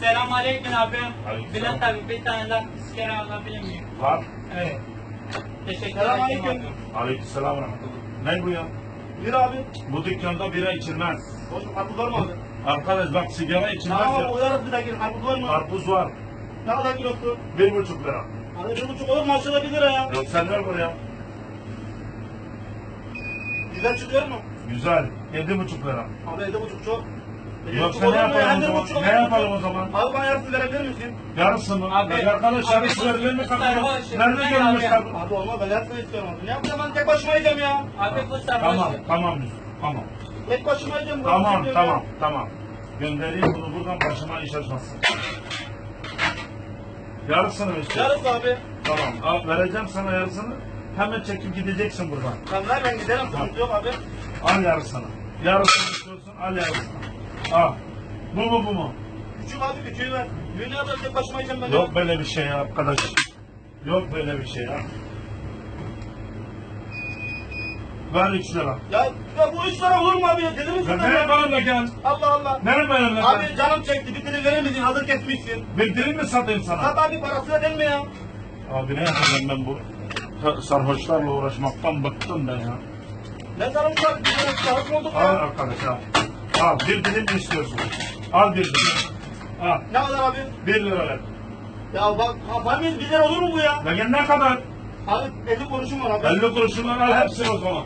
Selam aleyküm abi. Aleyküm Bülent selam. abi bir tane daha iskere alabilir miyim? Var. Evet. Teşekkür Selam ederim aleyküm. ve rahmetullah. Ne bu ya? Bir abi. Bu dükkanda bira içilmez. Boşum karpuz var mı abi? Arkadaş bak sigara içilmez Tamam ya. uyarız bir dakika. Karpuz var mı? Karpuz var. Ne kadar kilosu? Bir buçuk lira. Abi bir buçuk olur mu? Aşağıda bir lira ya. Yok sen ver buraya. Güzel çıkıyor mu? Güzel. Yedi buçuk lira. Abi yedi buçuk çok. Yoksa ne yapalım o zaman? Ne yapalım o zaman? Abi bana yarısını verebilir misin? Yarısı mı? Abi, Abi, arkadaş abi, yarısı bu- verilir mi sarhoş, Nerede ne görmüş abi? kardeşim? Abi olmaz ben yarısını istiyorum abi. Ne yapacağım ben tek başıma yiyeceğim ya. Abi bu sarhoş. Tamam, tamam. Tamam. Tek başıma yiyeceğim. Tamam, tamam, ya. tamam. Göndereyim bunu buradan başıma iş açmasın. Yarısını mı istiyorsun? Yarısı abi. Tamam. Al, vereceğim sana yarısını. Hemen çekip gideceksin buradan. Tamam ver ben giderim. Sıkıntı yok abi. Al yarısını. Yarısını istiyorsun, al yarısını. Al. Bu mu bu mu? Küçük abi küçüğü ver. Düğüne kadar tek başıma yiyeceğim ben. Yok böyle bir şey ya arkadaş. Yok böyle bir şey ya. Ver 3 lira. Ya, ya bu üç lira olur mu abi? ya? Deli misin Ya sen nereye ya? benimle gel? Allah Allah. Nereye benimle Abi gel? canım çekti. Bir dilim verir misin? Hazır kesmişsin. Bir dilim mi satayım sana? Sat abi parası ödenme ya. Abi ne yapacağım ben bu sa- sarhoşlarla uğraşmaktan bıktım ben ya. Ne abi? Bir tane sarhoş olduk Al ya. arkadaş al. Al bir dilim mi istiyorsun? Al bir dilim. Al. Ne kadar abi? Bir lira ver. Ya bak kafamız güzel olur mu bu ya? Ya ne kadar? Abi 50 kuruşum var abi. 50 kuruşundan al hepsini o zaman.